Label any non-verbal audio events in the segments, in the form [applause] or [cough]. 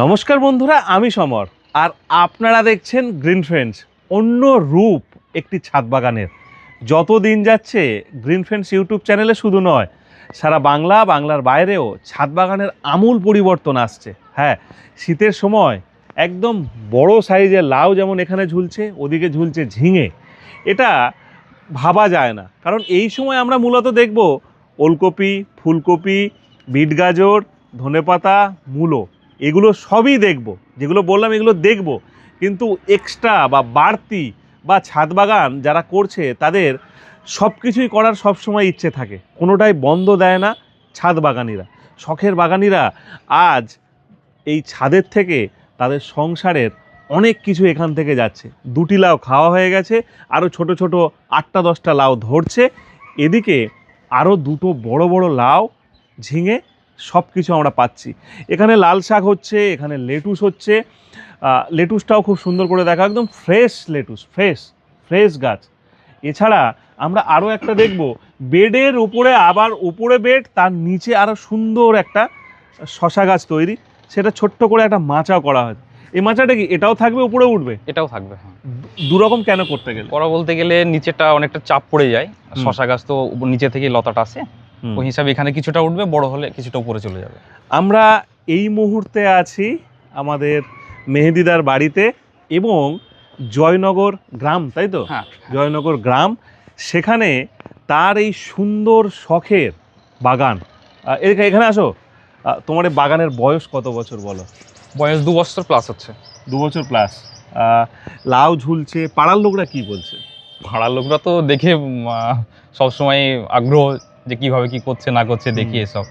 নমস্কার বন্ধুরা, আমি সমর। আর আপনারা দেখছেন গ্রিন ফ্রেন্ডস অন্য রূপ একটি ছাদ বাগানের। যত দিন যাচ্ছে গ্রিন ফ্রেন্ডস ইউটিউব চ্যানেলে শুধু নয়, সারা বাংলা, বাংলার বাইরেও ছাদ বাগানের আমূল পরিবর্তন আসছে। হ্যাঁ শীতের সময় একদম বড় সাইজের লাউ যেমন এখানে ঝুলছে, ওদিকে ঝুলছে ঝিঙে। এটা ভাবা যায় না। কারণ এই সময় আমরা মূলত দেখব ওলকপি, ফুলকপি, বিট গাজর, ধনেপাতা, মূলো। এগুলো সবই দেখব। যেগুলো বললাম এগুলো দেখব। কিন্তু এক্সট্রা বা বাড়তি বা ছাদ বাগান যারা করছে, তাদের সব কিছুই করার সব সময় ইচ্ছে থাকে। কোনোটাই বন্ধ দেয় না ছাদ বাগানিরা। শখের বাগানিরা আজ এই ছাদের থেকে তাদের সংসারের অনেক কিছু এখান থেকে যাচ্ছে। দুটি লাউ খাওয়া হয়ে গেছে, আরও ছোট ছোট আটটা দশটা লাউ ধরছে। এদিকে আরও দুটো বড় বড় লাউ ঝিঙে সব কিছু আমরা পাচ্ছি। এখানে লাল শাক হচ্ছে এখানে লেটুস হচ্ছে। লেটুসটাও খুব সুন্দর করে দেখা একদম ফ্রেশ লেটুস ফ্রেশ ফ্রেশ গাছ। এছাড়া আমরা আরও একটা দেখব। বেডের উপরে আবার উপরে বেড তার নিচে আরও সুন্দর একটা শশা গাছ তৈরি। সেটা ছোট্ট করে একটা মাচাও করা হয়। এই মাচাটা কি এটাও থাকবে উপরে উঠবে? এটাও থাকবে হ্যাঁ। দু- দুরকম কেন করতে গেলে? করা বলতে গেলে নিচেটা অনেকটা চাপ পড়ে যায়। শশা গাছ তো নিচে থেকে লতাটা আসে। ওই হিসাবে এখানে কিছুটা উঠবে বড় হলে কিছুটা উপরে চলে যাবে। আমরা এই মুহূর্তে আছি আমাদের মেহেদিদার বাড়িতে এবং জয়নগর গ্রাম তাই তো? হ্যাঁ। জয়নগর গ্রাম সেখানে তার এই সুন্দর শখের বাগান। এখানে আসো। তোমার এই বাগানের বয়স কত বছর বলো? বয়স দু বছর প্লাস হচ্ছে। দু বছর প্লাস লাউ ঝুলছে পাড়ার লোকরা কি বলছে? পাড়ার লোকরা তো দেখে সবসময় আগ্রহ যে কীভাবে কি করছে না করছে দেখি এসব।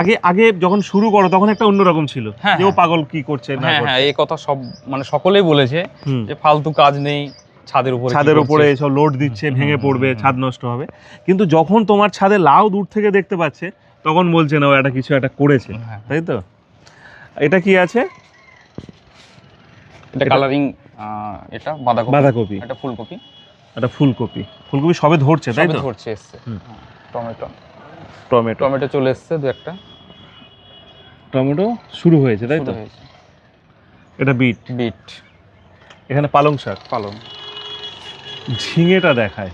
আগে আগে যখন শুরু করো তখন একটা অন্যরকম ছিল। হ্যাঁ, যে ও হ্যাঁ। পাগল কি করছে না হ্যাঁ হ্যাঁ এই কথা সব মানে সকলেই বলেছে। যে ফালতু কাজ নেই ছাদের উপরে ছাদের? উপরে এসব লোড দিচ্ছে ভেঙে পড়বে ছাদ নষ্ট হবে। কিন্তু যখন তোমার ছাদে লাউ দূর থেকে দেখতে পাচ্ছে তখন বলছে না ও একটা কিছু একটা করেছে। হ্যাঁ। তাই তো? এটা কি আছে? এটা কালারিং এটা বাঁধাকপি। বাঁধাকপি। এটা ফুলকপি। এটা ফুলকপি। ফুলকপি সবে ধরছে তাই তো? ধরছে এসছে। টমেটো। টমেটো। টমেটো চলে এসছে দু একটা। টমেটো শুরু হয়েছে তাই তো? এটা বিট? বিট। এখানে পালং শাক? পালং। ঝিঙেটা দেখায়।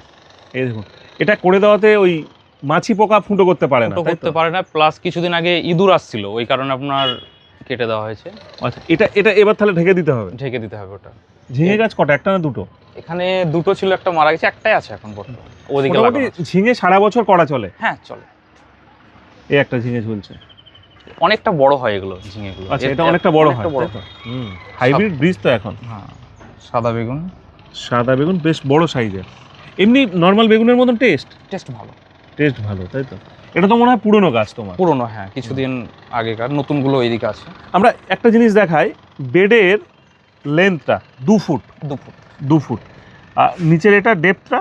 এই দেখুন এটা করে দেওয়াতে ওই মাছি পোকা ফুটো করতে পারে না? করতে পারে না প্লাস কিছুদিন আগে ইঁদুর আসছিল ওই কারণে আপনার কেটে দেওয়া হয়েছে। আচ্ছা এটা এটা এবার তাহলে ঢেকে দিতে হবে? ঢেকে দিতে হবে ওটা। ঝিঙে গাছ কটা? একটা না দুটো? এখানে দুটো ছিল একটা মারা গেছে একটাই আছে এখন বর্তমানে। ওদিকে মোটামুটি ঝিঙে সারা বছর করা চলে? হ্যাঁ চলে। এই একটা ঝিঙে ঝুলছে। অনেকটা বড় হয় এগুলো ঝিঙেগুলো। আচ্ছা এটা অনেকটা বড় হয় হুম হাইব্রিড বীজ তো এখন। হ্যাঁ সাদা বেগুন। সাদা বেগুন বেশ বড় সাইজের। এমনি নর্মাল বেগুনের মতন টেস্ট টেস্ট ভালো। টেস্ট ভালো তাই তো? এটা তো মনে হয় পুরনো গাছ তোমার। পুরনো হ্যাঁ কিছুদিন আগেকার নতুনগুলো এইদিকে আছে। আমরা একটা জিনিস দেখাই বেডের লেন্থটা দু ফুট। দু ফুট। দু ফুট। আর নিচের এটা ডেপথটা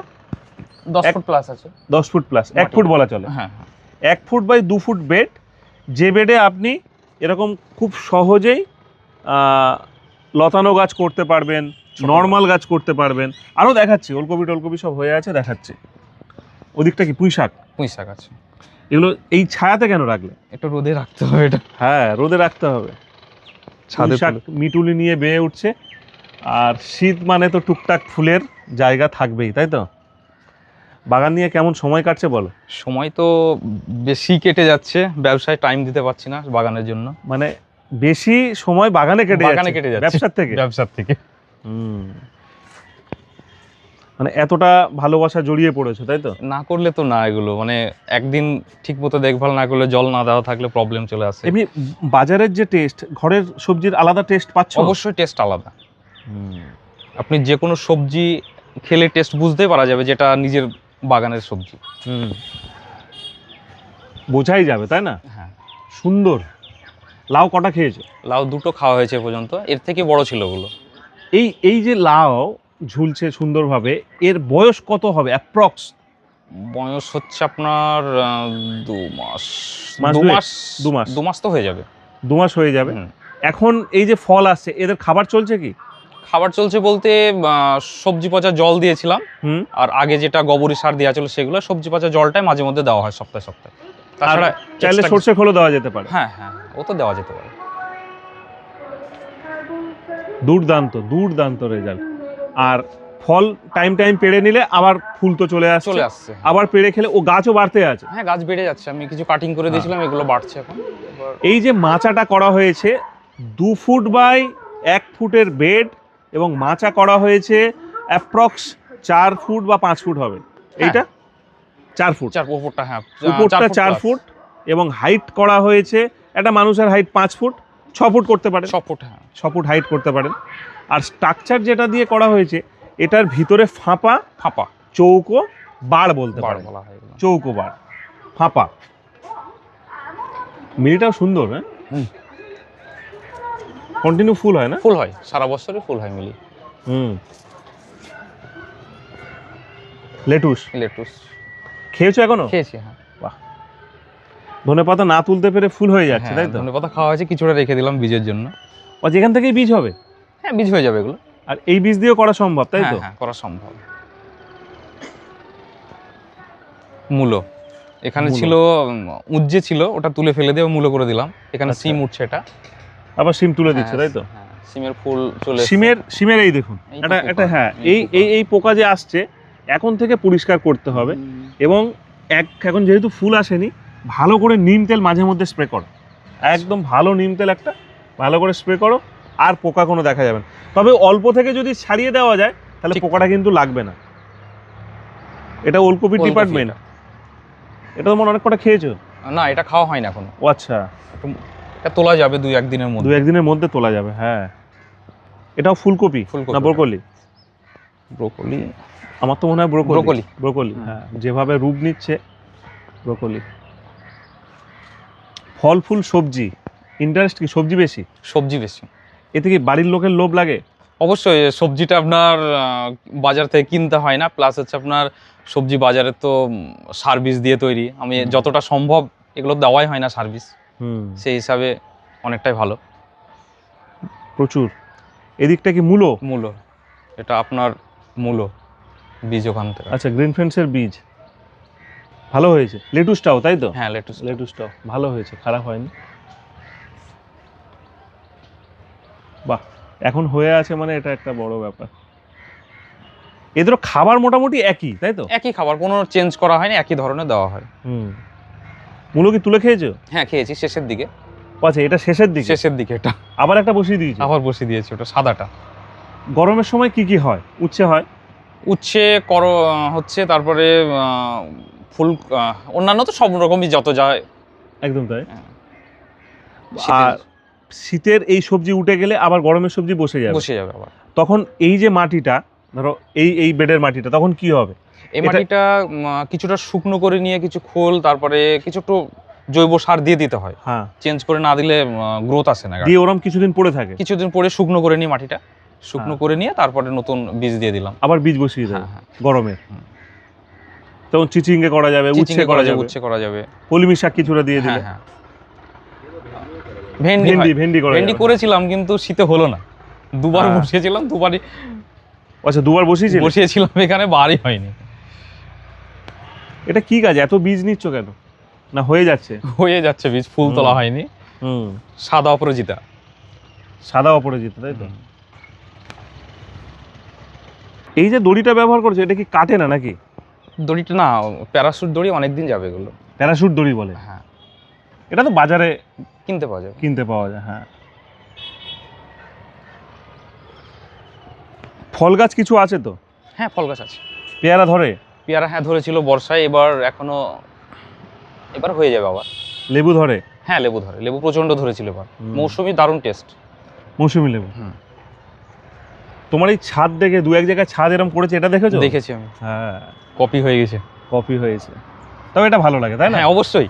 দশ ফুট প্লাস আছে। দশ ফুট প্লাস এক ফুট বলা চলে। হ্যাঁ হ্যাঁ। এক ফুট বাই দু ফুট বেড যে বেডে আপনি এরকম খুব সহজেই লতানো গাছ করতে পারবেন নর্মাল গাছ। করতে পারবেন। আরও দেখাচ্ছি ওলকপি টলকপি সব হয়ে আছে দেখাচ্ছে। ওদিকটা কি পুঁই শাক? পুঁই শাক আছে। এগুলো এই ছায়াতে কেন রাখলে? একটু রোদে রাখতে হবে এটা। হ্যাঁ রোদে রাখতে হবে। ছাদে শাক মিটুলি নিয়ে বেয়ে উঠছে আর শীত মানে তো টুকটাক ফুলের জায়গা থাকবেই তাই তো? বাগান নিয়ে কেমন সময় কাটছে বলো? সময় তো বেশি কেটে যাচ্ছে ব্যবসায় টাইম দিতে পারছি না বাগানের জন্য। মানে বেশি সময় বাগানে কেটে বাগানে কেটে যাচ্ছে। ব্যবসার থেকে? ব্যবসার থেকে। হুম। মানে এতটা ভালোবাসা জড়িয়ে পড়েছো তাই তো? না করলে তো না এগুলো মানে একদিন ঠিক মতো দেখভাল না করলে জল না দেওয়া থাকলে প্রবলেম চলে আসে। এমনি বাজারের যে টেস্ট ঘরের সবজির আলাদা টেস্ট পাচ্ছ? অবশ্যই টেস্ট আলাদা। আপনি যে কোনো সবজি খেলে টেস্ট বুঝতেই পারা যাবে যেটা নিজের বাগানের সবজি। হুম। বোঝাই যাবে তাই না? হ্যাঁ। সুন্দর। লাউ কটা খেয়েছো? লাউ দুটো খাওয়া হয়েছে পর্যন্ত এর থেকে বড় ছিল ওগুলো। এই এই যে লাউ ঝুলছে সুন্দরভাবে এর বয়স কত হবে অ্যাপ্রক্স বয়স হচ্ছে আপনার দু মাস। মাস দু মাস দু মাস। দু মাস তো হয়ে যাবে। দু মাস হয়ে যাবে। এখন এই যে ফল আসছে এদের খাবার চলছে কি? খাবার চলছে বলতে সবজি পচা জল দিয়েছিলাম। আর আগে যেটা গোবরি সার দেওয়া ছিল সেগুলো সবজি পচা জলটাই মাঝে মধ্যে দেওয়া হয় সপ্তাহে সপ্তাহে। তাছাড়া চাইলে সর্ষে খোলও দেওয়া যেতে পারে। হ্যাঁ হ্যাঁ ও তো দেওয়া যেতে পারে। দুর্দান্ত দুর্দান্ত রেজাল্ট আর ফল টাইম টাইম পেড়ে নিলে আবার ফুল তো চলে আসছে। চলে আসছে আবার পেড়ে খেলে ও গাছও বাড়তে আছে। হ্যাঁ গাছ বেড়ে যাচ্ছে। আমি কিছু কাটিং করে দিয়েছিলাম এগুলো বাড়ছে এখন। এই যে মাচাটা করা হয়েছে দু ফুট বাই এক ফুটের বেড এবং মাচা করা হয়েছে অ্যাপ্রক্স চার ফুট বা পাঁচ ফুট হবে। এইটা? চার ফুট। উপরটা হ্যাঁ। উপরটা চার ফুট এবং হাইট করা হয়েছে একটা মানুষের হাইট পাঁচ ফুট ছ ফুট করতে পারে ছ ফুট হ্যাঁ। ছ ফুট হাইট করতে পারেন। আর স্ট্রাকচার যেটা দিয়ে করা হয়েছে এটার ভিতরে ফাঁপা ফাঁপা। চৌকো বাড় বলতে পারে হয় চৌকো বাড় ফাঁপা। মিনিটাও সুন্দর হ্যাঁ। কন্টিনিউ ফুল হয় না? ফুল হয় সারা বছরই ফুল হয় মিলি। হুম। লেটুস? লেটুস। খেয়েছো এখনও? খেয়েছি হ্যাঁ। বাহ। ধনে পাতা না তুলতে পেরে ফুল হয়ে যাচ্ছে তাই তো? ধনে পাতা খাওয়া হয়েছে কিছুটা রেখে দিলাম বীজের জন্য। ও যেখান থেকেই বীজ হবে? হ্যাঁ বীজ হয়ে যাবে এগুলো। আর এই বীজ দিয়েও করা সম্ভব তাই হ্যাঁ তো? হ্যাঁ করা সম্ভব। মূলো। এখানে ছিল উজ্জে ছিল ওটা তুলে ফেলে দিয়ে মূলো করে দিলাম। এখানে আচ্ছা। সিম উঠছে এটা। আবার সিম তুলে দিচ্ছে হ্যাঁ, তাই তো? হ্যাঁ, সিমের ফুল চলে সিমের সিমের এই দেখুন এই এটা এটা হ্যাঁ এই এই এই পোকা যে আসছে এখন থেকে পরিষ্কার করতে হবে এবং এক এখন যেহেতু ফুল আসেনি ভালো করে নিম তেল মাঝে মধ্যে স্প্রে করো। একদম ভালো নিম তেল একটা ভালো করে স্প্রে করো আর পোকা কোনো দেখা যাবে না। তবে অল্প থেকে যদি ছাড়িয়ে দেওয়া যায় তাহলে। পোকাটা কিন্তু লাগবে না। এটা ওলকপির ডিপার্টমেন্ট। এটা। এটা তো মনে অনেক কটা খেয়েছো? না এটা খাওয়া হয় না এখনও। ও আচ্ছা। এটা তোলা যাবে দুই একদিনের মধ্যে। একদিনের মধ্যে তোলা যাবে হ্যাঁ। এটাও ফুলকপি না ব্রোকলি? ব্রোকলি। আমার তো মনে হয় ব্রোকলি। ব্রোকলি। ব্রোকলি হ্যাঁ। যেভাবে রূপ নিচ্ছে ব্রোকলি। ফল ফুল সবজি ইন্টারেস্ট কি? সবজি বেশি? সবজি বেশি। এতে কি বাড়ির লোকের লোভ লাগে? অবশ্যই সবজিটা আপনার বাজার থেকে কিনতে হয় না। প্লাস হচ্ছে আপনার সবজি বাজারে তো সার্ভিস দিয়ে তৈরি। আমি যতটা সম্ভব এগুলো দেওয়াই হয় না সার্ভিস। সেই হিসাবে অনেকটাই ভালো। প্রচুর। এদিকটা কি মূলো? মূলো। এটা আপনার মূলো বীজ ওখান থেকে। আচ্ছা গ্রিন ফ্রেন্ডসের বীজ। ভালো হয়েছে। লেটুসটাও তাই তো? হ্যাঁ লেটুস। লেটুসটাও। ভালো হয়েছে খারাপ হয়নি। বাহ এখন হয়ে আছে মানে এটা একটা বড় ব্যাপার। এদেরও খাবার মোটামুটি একই তাই তো? একই খাবার কোনো চেঞ্জ করা হয়নি একই ধরনের দেওয়া হয়। হুম। মূলো কি তুলে খেয়েছো? হ্যাঁ খেয়েছি শেষের দিকে। আচ্ছা এটা শেষের দিকে? শেষের দিকে এটা। আবার একটা বসিয়ে দিয়েছি? আবার বসিয়ে দিয়েছি ওটা সাদাটা। গরমের সময় কি কি হয়? উচ্ছে হয়? উচ্ছে কর হচ্ছে তারপরে ফুল অন্যান্য তো সব রকমই যত যায় একদম তাই? আর শীতের এই সবজি উঠে গেলে আবার গরমের সবজি বসে যাবে। বসে যাবে আবার। তখন এই যে মাটিটা ধরো এই এই বেডের মাটিটা তখন কি হবে? এই মাটিটা কিছুটা শুকনো করে নিয়ে কিছু খোল তারপরে কিছু একটু জৈব সার দিয়ে দিতে হয়। হ্যাঁ। চেঞ্জ করে না দিলে গ্রোথ আসে না। দিয়ে ওরম কিছুদিন পড়ে থাকে? কিছুদিন পরে শুকনো করে নিয়ে মাটিটা। শুকনো হ্যাঁ। করে নিয়ে তারপরে নতুন বীজ দিয়ে দিলাম। আবার বীজ বসিয়ে দেবে হ্যাঁ হ্যাঁ। গরমে। তখন চিচিঙ্গে করা যাবে উচ্ছে করা যাবে উচ্ছে করা যাবে। কলমি শাক কিছুটা দিয়ে দিলে। ভেন্ডি ভেন্ডি। ভেন্ডি করা ভেন্ডি করেছিলাম কিন্তু শীতে হলো না। দুবার। বসিয়েছিলাম দুবারই আচ্ছা দুবার বসিয়েছিলে? বসিয়েছিলাম এখানে বারই হয়নি। এটা কি কাজ এত বীজ নিচ্ছ কেন? না হয়ে যাচ্ছে। হয়ে যাচ্ছে বীজ ফুল তোলা হয়নি। হুম। সাদা অপরাজিতা। সাদা অপরাজিতা তাই তো? এই যে দড়িটা ব্যবহার করছ এটা কি কাটে না নাকি? দড়িটা না প্যারাশুট দড়ি অনেকদিন যাবে এগুলো। প্যারাশুট দড়ি বলে? হ্যাঁ। এটা তো বাজারে কিনতে পাওয়া যায় কিনতে পাওয়া যায় হ্যাঁ। ফল গাছ কিছু আছে তো? হ্যাঁ ফল গাছ আছে। পেয়ারা ধরে? পেয়ারা হ্যাঁ ধরেছিল বর্ষায় এবার এখনও এবার হয়ে যাবে আবার। লেবু ধরে? হ্যাঁ লেবু ধরে লেবু প্রচণ্ড ধরেছিল এবার। মৌসুমি দারুণ টেস্ট। মৌসুমি লেবু? হুম। তোমার এই ছাদ দেখে দু এক জায়গায় ছাদ এরকম করেছে এটা দেখেছ? দেখেছি আমি। হ্যাঁ। কপি হয়ে গেছে। কপি হয়েছে। তবে এটা ভালো লাগে তাই না? হ্যাঁ অবশ্যই।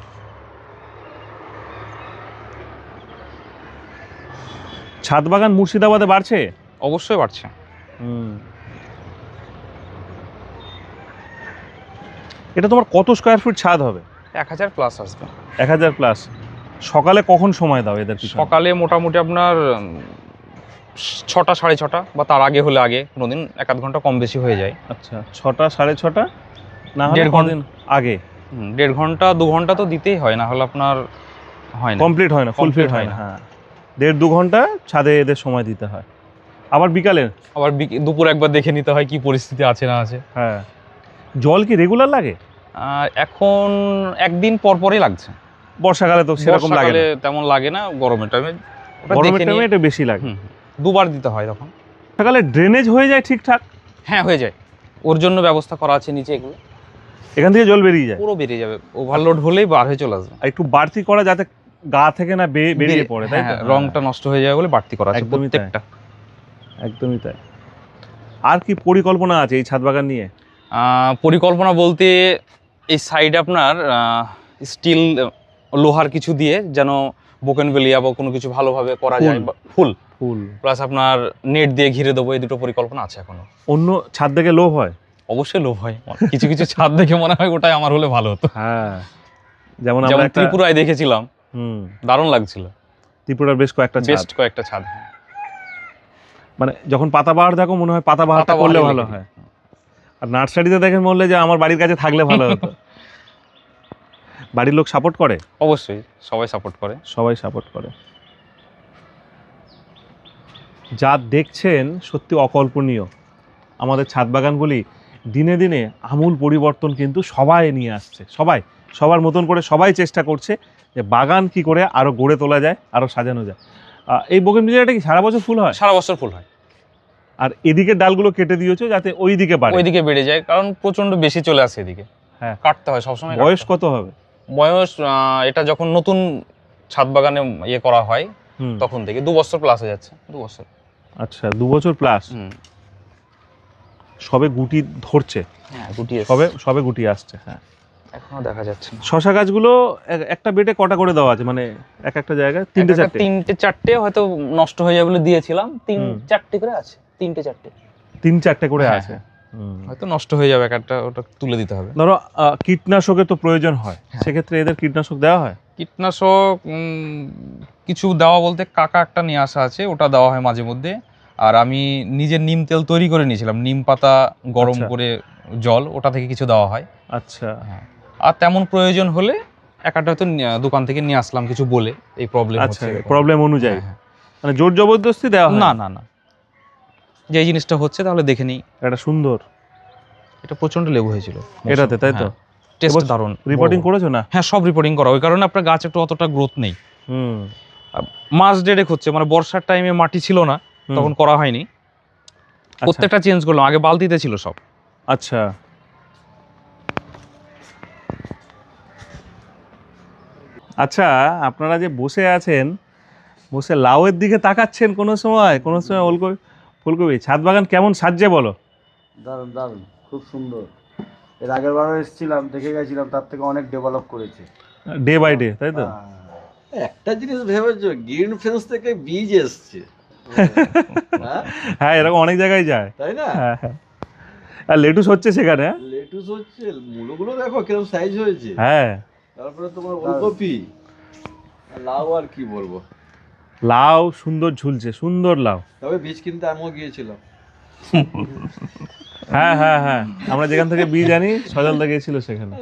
ছাদ বাগান মুর্শিদাবাদে বাড়ছে? অবশ্যই বাড়ছে। হুম। এটা তোমার কত স্কোয়ার ফিট ছাদ হবে? এক হাজার প্লাস আসবে। এক হাজার প্লাস সকালে কখন সময় দাও এদের সকালে মোটামুটি আপনার ছটা সাড়ে ছটা বা তার আগে হলে আগে কোনোদিন এক আধ ঘণ্টা কম বেশি হয়ে যায়। আচ্ছা ছটা সাড়ে ছটা? না দেড় ঘণ্টা। আগে? হুম, দেড় ঘণ্টা দু ঘণ্টা তো দিতেই হয় না হলে আপনার হয় না। কমপ্লিট হয় না Complete হয় না। হ্যাঁ। দেড় দু ঘণ্টা ছাদে এদের সময় দিতে হয়। আবার বিকালে? আবার দুপুর একবার দেখে নিতে হয় কি পরিস্থিতি আছে না আছে। হ্যাঁ। জল কি রেগুলার লাগে? এখন একদিন পর পরই লাগছে। বর্ষাকালে তো সেরকম লাগে না। তেমন লাগে না গরমের টাইমে গরমের টাইমে এটা বেশি লাগে। দুবার দিতে হয় তখন। বর্ষাকালে ড্রেনেজ হয়ে যায় ঠিকঠাক? হ্যাঁ হয়ে যায়। ওর জন্য ব্যবস্থা করা আছে নিচে এগুলো। এখান থেকে জল বেরিয়ে যায়? পুরো বেরিয়ে যাবে। ওভারলোড হলেই বার হয়ে চলে আসবে। আর একটু বাড়তি করা যাতে গা থেকে না বেরিয়ে পড়ে তাই হ্যাঁ, রংটা নষ্ট হয়ে যায় বলে বাড়তি করা আছে একদমই তাই। প্রত্যেকটা। একদমই তাই। আর কি পরিকল্পনা আছে এই ছাদ বাগান নিয়ে? আহ, পরিকল্পনা বলতে এই সাইডে আপনার স্টিল লোহার কিছু দিয়ে যেন বোকেনভেলিয়া বা কোনো কিছু ভালোভাবে করা যায় ফুল। ফুল। প্লাস আপনার নেট দিয়ে ঘিরে দেবো এই দুটো পরিকল্পনা আছে এখনও। অন্য ছাদ দেখে লোভ হয়? অবশ্যই লোভ হয়। কিছু কিছু ছাদ দেখে মনে হয় ওটাই আমার হলে ভালো হতো। হ্যাঁ। যেমন আমরা ত্রিপুরায় দেখেছিলাম। হুম। দারুণ লাগছিল। ত্রিপুরার বেশ কয়েকটা বেস্ট কয়েকটা ছাদ মানে যখন পাতাবাহার দেখো মনে হয় পাতাবাহারটা করলে ভালো হয়। আর নার্সারিতে দেখেন বললে যে আমার বাড়ির কাছে থাকলে ভালো হতো। বাড়ির লোক সাপোর্ট করে? অবশ্যই সবাই সাপোর্ট করে। সবাই সাপোর্ট করে। যা দেখছেন সত্যি অকল্পনীয়। আমাদের ছাদ বাগানগুলি দিনে দিনে আমূল পরিবর্তন কিন্তু সবাই নিয়ে আসছে। সবাই সবার মতন করে সবাই চেষ্টা করছে যে বাগান কি করে আরও গড়ে তোলা যায় আরও সাজানো যায়। এই বোগেন কি সারা বছর ফুল হয়? সারা বছর ফুল হয়। আর এদিকে ডালগুলো কেটে দিয়েছ যাতে ওই দিকে বাড়ে। ওইদিকে বেড়ে যায় কারণ প্রচণ্ড বেশি চলে আসে এদিকে। হ্যাঁ। কাটতে হয় সবসময় বয়স কত হবে? বয়স এটা যখন নতুন ছাদ বাগানে ইয়ে করা হয় তখন থেকে। দু বছর প্লাস হয়ে যাচ্ছে দু বছর। আচ্ছা দু বছর প্লাস হুম। সবে গুটি ধরছে? হ্যাঁ গুটিয়ে সবে সবে গুটি আসছে হ্যাঁ। এখনও দেখা যাচ্ছে। শশা গাছগুলো এক- একটা বেডে কটা করে দেওয়া আছে? মানে এক একটা জায়গায় তিনটে চারটে? তিনটে চারটে হয়তো নষ্ট হয়ে যাবে বলে দিয়েছিলাম। তিন চারটে করে আছে তিনটে চারটে। তিন চারটে করে হ্যাঁ, আছে। হয়তো নষ্ট হয়ে যাবে এক একটা ওটা তুলে দিতে হবে। ধরো কীটনাশকের তো প্রয়োজন হয় হ্যাঁ। সেক্ষেত্রে এদের কীটনাশক দেওয়া হয়? কীটনাশক কিছু দেওয়া বলতে কাকা একটা নিয়ে আসা আছে ওটা দেওয়া হয় মাঝে মধ্যে। আর আমি নিজে নিম তেল তৈরি করে নিয়েছিলাম নিম পাতা গরম আচ্ছা। করে জল ওটা থেকে কিছু দেওয়া হয়। আচ্ছা। আর তেমন প্রয়োজন হলে একটা হয়তো দোকান থেকে নিয়ে আসলাম কিছু বলে এই প্রবলেম আচ্ছা প্রবলেম অনুযায়ী। হ্যাঁ, মানে জোর জবরদস্তি দেওয়া হ্যাঁ। না না না। যে জিনিসটা হচ্ছে তাহলে দেখে নিই। এটা সুন্দর। এটা প্রচণ্ড লেবু হয়েছিল। এটাতে তাই তো? টেস্ট এবছর দারুণ। রিপোর্টিং। করেছ না? হ্যাঁ সব রিপোর্টিং করা। ওই কারণে আপনার গাছ একটু অতটা গ্রোথ নেই। হুম। মাস ডেরেক হচ্ছে। মানে বর্ষার টাইমে মাটি ছিল না তখন করা হয়নি। আচ্ছা, প্রত্যেকটা চেঞ্জ করলাম। আগে বালতিতে ছিল সব। আচ্ছা। আচ্ছা আপনারা যে বসে আছেন বসে লাউয়ের দিকে তাকাচ্ছেন কোনো সময়? কোনো সময় ওলকপি ফুলকপি ছাদ বাগান কেমন সাজছে বলো? দারুণ দারুণ খুব সুন্দর। এর আগের বারও এসেছিলাম দেখে গেছিলাম তার থেকে অনেক ডেভেলপ করেছে। ডে বাই ডে তাই তো? একটা জিনিস ভেবেছো গ্রিন ফেন্স থেকে বীজ এসছে। হ্যাঁ? [laughs] হ্যাঁ এরকম অনেক জায়গায় যায়। তাই না? হ্যাঁ হ্যাঁ। আর লেটুস হচ্ছে সেখানে হ্যাঁ? লেটুস হচ্ছে মূলগুলো দেখো কীরকম সাইজ হয়েছে। হ্যাঁ। তারপরে তোমার ওলকপি আর লাউ আর কি বলব? লাউ সুন্দর ঝুলছে সুন্দর লাউ। তবে বীজ কিনতে আমিও গিয়েছিলাম। হ্যাঁ হ্যাঁ হ্যাঁ। আমরা যেখান থেকে বীজ আনি সজলদা গিয়েছিল সেখানে।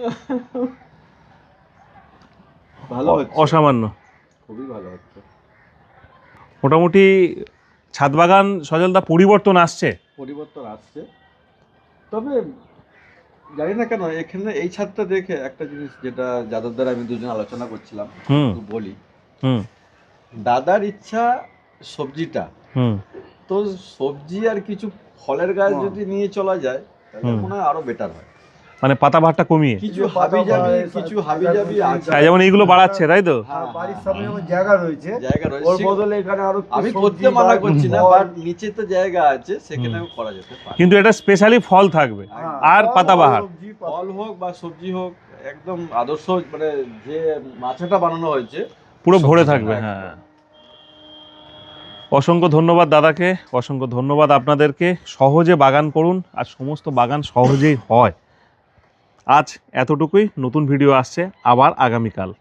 ভালো হচ্ছে। অসামান্য। খুবই ভালো হচ্ছে। মোটামুটি ছাদ বাগান সজলদা পরিবর্তন আসছে। পরিবর্তন আসছে। তবে জানি না কেন এখানে এই ছাদটা দেখে একটা জিনিস যেটা যাদের দ্বারা আমি দুজন আলোচনা করছিলাম হুম। বলি। হুম। দাদার ইচ্ছা সবজিটা। তো সবজি আর কিছু ফলের গাছ যদি নিয়ে চলা যায় তাহলে মনে হয় আরও বেটার হয়। মানে পাতা ভাতটা কমিয়ে? কিছু হাবি যাবি কিছু হাবি যাবি আছে। হ্যাঁ, যেমন এইগুলো বাড়াচ্ছে তাই তো? হ্যাঁ, বাড়ির হ্যাঁ, সামনে হ্যাঁ। যেমন জায়গা রয়েছে জায়গা ওর বদলে এখানে আরও আমি করতে মানা করছি না ফল, বাট নিচে তো জায়গা আছে সেখানে করা যেতে পারে। কিন্তু এটা স্পেশালি ফল থাকবে হ্যাঁ, আর পাতাবাহার। ফল হোক বা সবজি হোক একদম আদর্শ মানে যে মাছাটা বানানো হয়েছে পুরো ভরে থাকবে একদম। হ্যাঁ। অসংখ্য ধন্যবাদ দাদাকে অসংখ্য ধন্যবাদ আপনাদেরকে। সহজে বাগান করুন আর সমস্ত বাগান সহজেই হয়। আজ এতটুকুই নতুন ভিডিও আসছে আবার আগামীকাল।